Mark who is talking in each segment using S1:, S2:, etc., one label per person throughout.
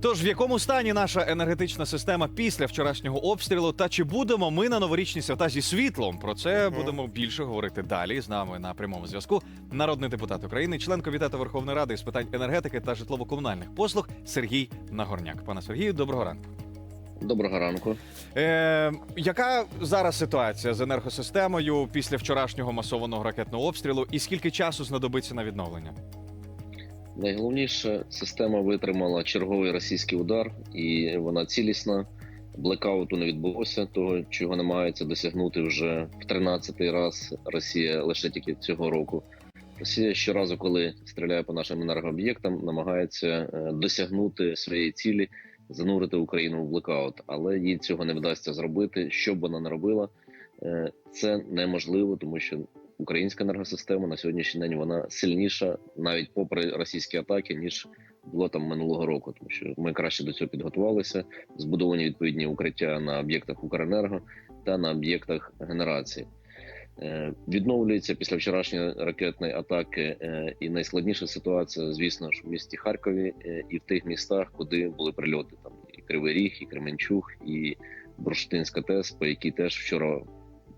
S1: Тож в якому стані наша енергетична система після вчорашнього обстрілу? Та чи будемо ми на новорічні свята зі світлом? Про це будемо більше говорити далі. З нами на прямому зв'язку народний депутат України, член комітету Верховної Ради з питань енергетики та житлово-комунальних послуг Сергій Нагорняк. Пане Сергію, доброго ранку.
S2: Доброго ранку.
S1: Е, яка зараз ситуація з енергосистемою після вчорашнього масованого ракетного обстрілу? І скільки часу знадобиться на відновлення?
S2: Найголовніше, система витримала черговий російський удар, і вона цілісна. Блекауту не відбулося, того чого намагається досягнути вже в 13-й раз Росія лише тільки цього року. Росія щоразу, коли стріляє по нашим енергооб'єктам, намагається е, досягнути своєї цілі, занурити Україну в блекаут, але їй цього не вдасться зробити. Що б вона не робила, е, це неможливо, тому що українська енергосистема на сьогоднішній день вона сильніша, навіть попри російські атаки, ніж було там минулого року, тому що ми краще до цього підготувалися. Збудовані відповідні укриття на об'єктах Укренерго та на об'єктах генерації. Е, Відновлюється після вчорашньої ракетної атаки, е, і найскладніша ситуація, звісно ж, в місті Харкові е, і в тих містах, куди були прильоти. Там і Кривий Ріг, і Кременчуг, і Бурштинська ТЕС, по якій теж вчора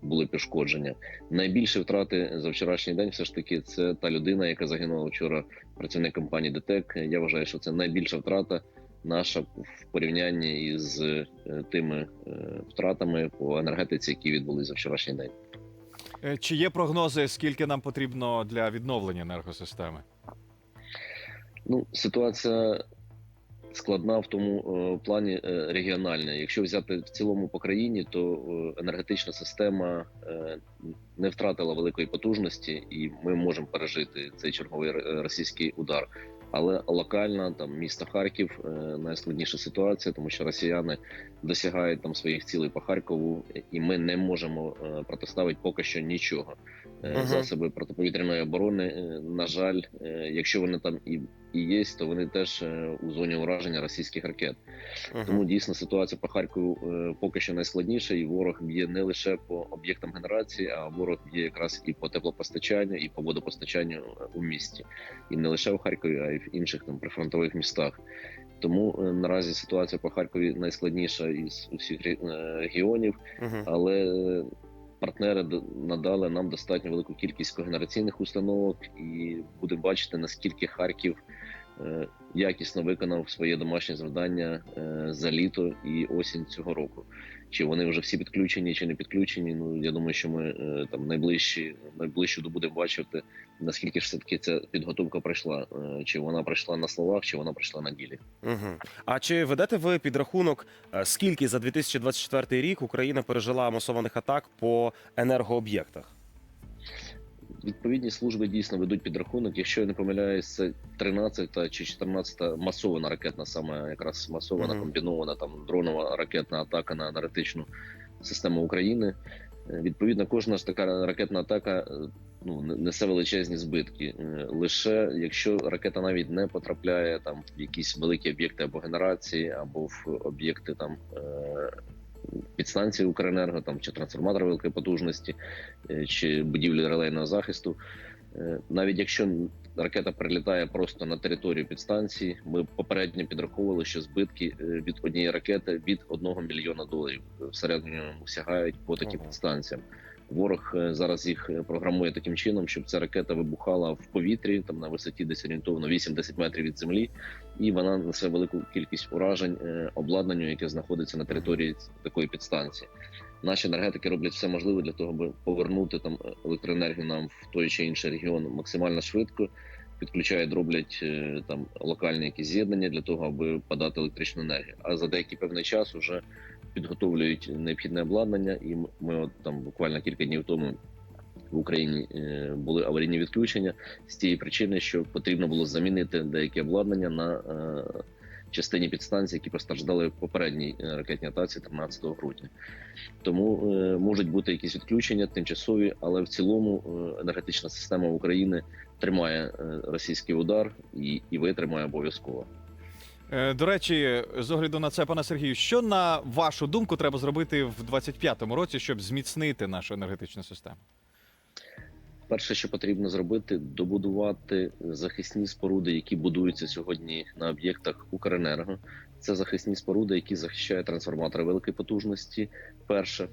S2: були пошкодження. Найбільші втрати за вчорашній день, все ж таки, це та людина, яка загинула вчора. Працівник компанії ДТЕК. Я вважаю, що це найбільша втрата наша в порівнянні із е, тими е, втратами по енергетиці, які відбулися за вчорашній день.
S1: Е, Чи є прогнози, скільки нам потрібно для відновлення енергосистеми?
S2: Ну, ситуація складна в тому е, плані е, регіональна. Якщо взяти в цілому по країні, то е, енергетична система не втратила великої потужності, і ми можемо пережити цей черговий російський удар. Але локально там місто Харків найскладніша ситуація, тому що росіяни досягають там своїх цілей по Харкову, і ми не можемо протиставити поки що нічого.
S1: Мгм.
S2: Засоби протиповітряної оборони, е, на жаль, е, якщо вони там і, і є, то вони теж у зоні ураження російських ракет. Тому дійсно ситуація по Харкову поки що найскладніша, і ворог б'є не лише по об'єктам генерації, а ворог б'є якраз і по теплопостачанню, і по водопостачанню у місті, і не лише в Харкові, а й в інших там прифронтових містах. Тому наразі ситуація по Харкові найскладніша із усіх ре- регіонів але партнери надали нам достатньо велику кількість когенераційних установок, і будемо бачити наскільки Харків якісно виконав своє домашнє завдання е, за літо і осінь цього року. Чи вони вже всі підключені, чи не підключені? Ну я думаю, що ми е, там найближчі найближчу добу будемо бачити, наскільки ж все таки ця підготовка пройшла. Е, Чи вона пройшла на словах, чи вона пройшла на ділі.
S3: Мгм. А чи ведете ви підрахунок, е, скільки за 2024 рік Україна пережила масованих атак по енергооб'єктах?
S2: Відповідні служби дійсно ведуть підрахунок. Якщо я не помиляюсь, це 13 чи 14 масована ракетна, саме якраз масована
S3: Мгм.
S2: комбінована там дронова ракетна атака на енергетичну систему України. Е, Відповідно, кожна ж така ракетна атака е, ну не- несе величезні збитки. Е, Лише якщо ракета навіть не потрапляє там в якісь великі об'єкти або генерації, або в об'єкти там підстанції Укренерго там чи трансформатор великої потужності, е, чи будівлі релейного захисту. Е, Навіть якщо ракета прилітає просто на територію підстанції, ми попередньо підраховували, що збитки е, від однієї ракети від 1 мільйона доларів всередині сягають по таким підстанціям. Ворог е, зараз їх е, програмує таким чином, щоб ця ракета вибухала в повітрі, там на висоті десь орієнтовно 8-10 метрів від землі, і вона несе велику кількість уражень е, обладнанню, яке знаходиться на території такої підстанції. Наші енергетики роблять все можливе для того, аби повернути там електроенергію нам в той чи інший регіон максимально швидко. Підключають, роблять там локальні якісь з'єднання для того, аби подати електричну енергію. А за деякий певний час вже підготовлюють необхідне обладнання, і ми- от там буквально кілька днів тому в Україні е, були аварійні відключення з тієї причини, що потрібно було замінити деяке обладнання на е, частині підстанцій, які постраждали в попередній е, ракетній атаці 13 грудня. Тому можуть бути якісь відключення тимчасові, але в цілому енергетична система України тримає російський удар і витримає обов'язково.
S1: Е, До речі, з огляду на це, пане Сергію, що на вашу думку треба зробити в 25-му році, щоб зміцнити нашу енергетичну систему?
S2: Перше, що потрібно зробити, добудувати захисні споруди, які будуються сьогодні на об'єктах Укренерго. Це захисні споруди, які захищають трансформатори великої потужності. Перше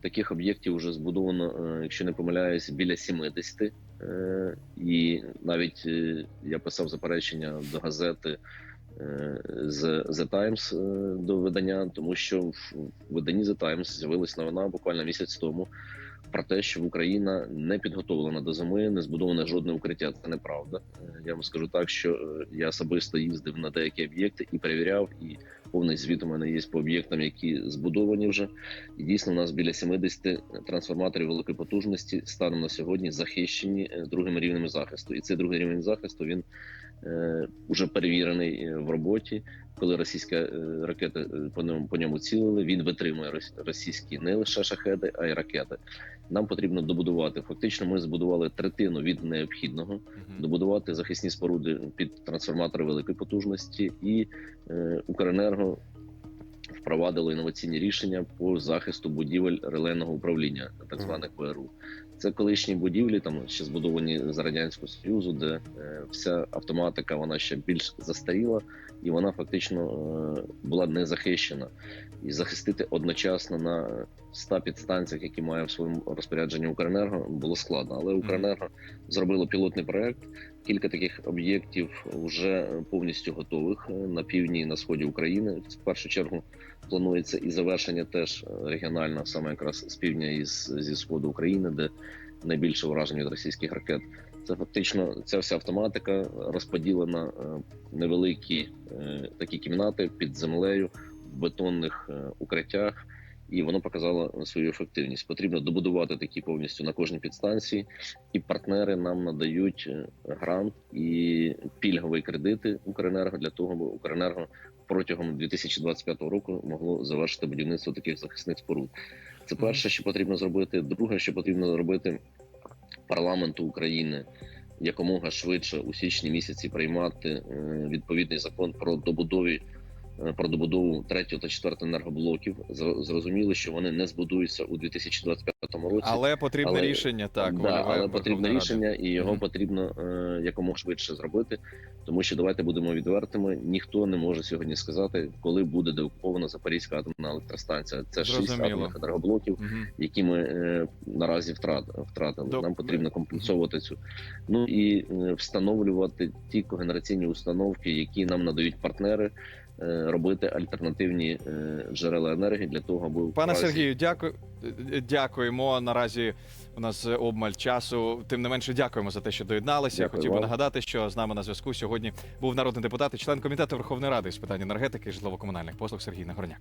S2: таких об'єктів вже збудовано, е, якщо не помиляюсь, біля 70. Е, І навіть я писав заперечення до газети з The Times е, до видання, тому що в виданні The Times з'явилась новина буквально місяць тому про те, що Україна не підготовлена до зими, не збудоване жодне укриття. Це неправда. Е, Я вам скажу так, що е, я особисто їздив на деякі об'єкти і перевіряв, і повний звіт у мене є по об'єктам, які збудовані вже. І дійсно, у нас біля 70 трансформаторів великої потужності станом на сьогодні захищені другим рівнем захисту. І цей другий рівень захисту він уже перевірений е, в роботі. Коли російська е, ракета е, по ньому по ньому цілили, він витримує рос- російські не лише шахеди, а й ракети. Нам потрібно добудувати. Фактично, ми збудували третину від необхідного добудувати захисні споруди під трансформатори великої потужності, і е, Укренерго впровадило інноваційні рішення по захисту будівель релейного управління, так званих ПРУ. Це колишні будівлі, там ще збудовані з радянського союзу, де е, вся автоматика вона ще більш застаріла, і вона фактично е, була не захищена. І захистити одночасно на 100 підстанціях, які має в своєму розпорядженні Укренерго, було складно. Але Укренерго зробило пілотний проект. Кілька таких об'єктів вже повністю готових е, на півдні і на сході України. В першу чергу планується і завершення теж е, регіонально, саме якраз з півдня і зі сходу України, де найбільше враження від російських ракет. Це фактично ця вся автоматика розподілена е, невеликі такі кімнати під землею в бетонних укриттях. І воно показало свою ефективність. Потрібно добудувати такі повністю на кожній підстанції, і партнери нам надають е, грант і пільгові кредити Укренерго для того, аби Укренерго протягом 2025 року могло завершити будівництво таких захисних споруд. Це перше, що потрібно зробити. Друге, що потрібно зробити парламенту України якомога швидше у січні місяці приймати е, відповідний закон про добудові. Е, Про добудову третього та четвертого енергоблоків Зро- зрозуміло, що вони не збудуються у 2025 році.
S1: Але потрібне
S2: Але-
S1: рішення так.
S2: да, але потрібне рішення, і його
S1: Мгм.
S2: потрібно е, якомога швидше зробити. Тому що давайте будемо відвертими. Ніхто не може сьогодні сказати, коли буде деокупована Запорізька атомна електростанція. Це шість
S1: Зрозуміло.
S2: атомних енергоблоків,
S1: Мгм.
S2: які ми е, наразі втрат, втратили.
S1: Доб-
S2: Нам потрібно компенсовувати цю. Ну і е, встановлювати ті когенераційні установки, які нам надають партнери. Е, Робити альтернативні е, джерела енергії для того, аби
S1: Пане
S2: разі-
S1: Сергію, дякую. е, Дякуємо. Наразі у нас обмаль часу. Тим не менше, дякуємо за те, що доєдналися.
S2: Дякую
S1: Хотів би
S2: вам.
S1: нагадати, що з нами на зв'язку сьогодні був народний депутат і член комітету Верховної Ради з питань енергетики і житлово-комунальних послуг Сергій Нагорняк.